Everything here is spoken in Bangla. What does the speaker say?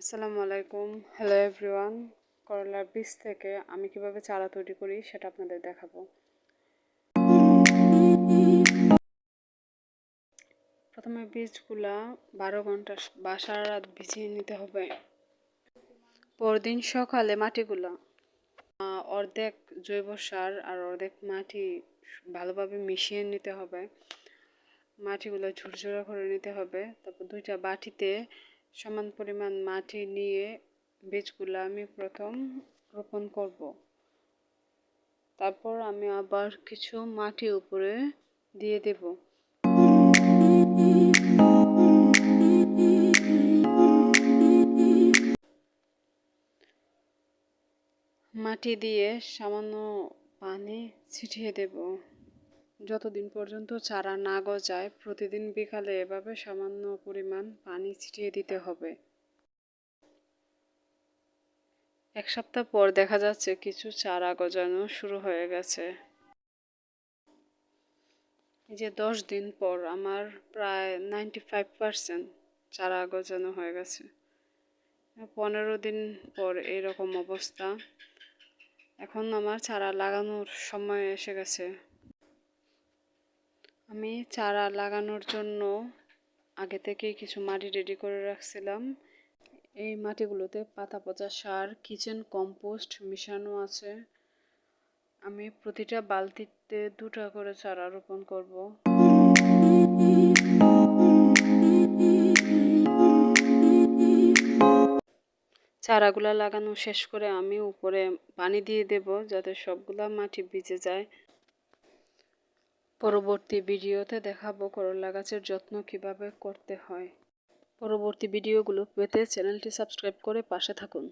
আসসালামু আলাইকুম। হ্যালো এভরিওয়ান করলার বীজ থেকে আমি কীভাবে চারা তৈরি করি সেটা আপনাদের দেখাবো। প্রথমে বীজগুলা বারো ঘণ্টা বা সারা রাত ভিজিয়ে নিতে হবে। পরদিন সকালে মাটিগুলা অর্ধেক জৈব সার আর অর্ধেক মাটি ভালোভাবে মিশিয়ে নিতে হবে। মাটিগুলো ঝুরঝুরা করে নিতে হবে। তারপর দুইটা বাটিতে সমান পরিমাণ মাটি নিয়ে বীজগুলো আমি প্রথম রোপণ করব। তারপর আমি আবার কিছু মাটি উপরে দিয়ে দেব। মাটি দিয়ে সামান্য পানি ছিটিয়ে দেব। যতদিন পর্যন্ত চারা না গজায়, প্রতিদিন বিকালে এভাবে সামান্য পরিমাণ পানি ছিটিয়ে দিতে হবে। এক সপ্তাহ পর দেখা যাচ্ছে কিছু চারা গজানো শুরু হয়ে গেছে। এই যে দশ দিন পর আমার প্রায় নাইনটি ফাইভ পারসেন্ট চারা গজানো হয়ে গেছে। পনেরো দিন পর এরকম অবস্থা। এখন আমার চারা লাগানোর সময় এসে গেছে। আমি চারা লাগানোর জন্য আগে থেকেই কিছু মাটি রেডি করে রাখছিলাম। এই মাটিগুলোতে পাতা পচা সার কিচেন কম্পোস্ট মিশানো আছে। আমি প্রতিটা বালতিতে দুটা করে চারা রোপণ করব। চারাগুলা লাগানো শেষ করে আমি উপরে পানি দিয়ে দেব যাতে সবগুলা মাটি ভিজে যায়। পরবর্তী ভিডিওতে দেখাবো করলা গাছের যত্ন কীভাবে করতে হয়। পরবর্তী ভিডিওগুলো পেতে চ্যানেলটি সাবস্ক্রাইব করে পাশে থাকুন।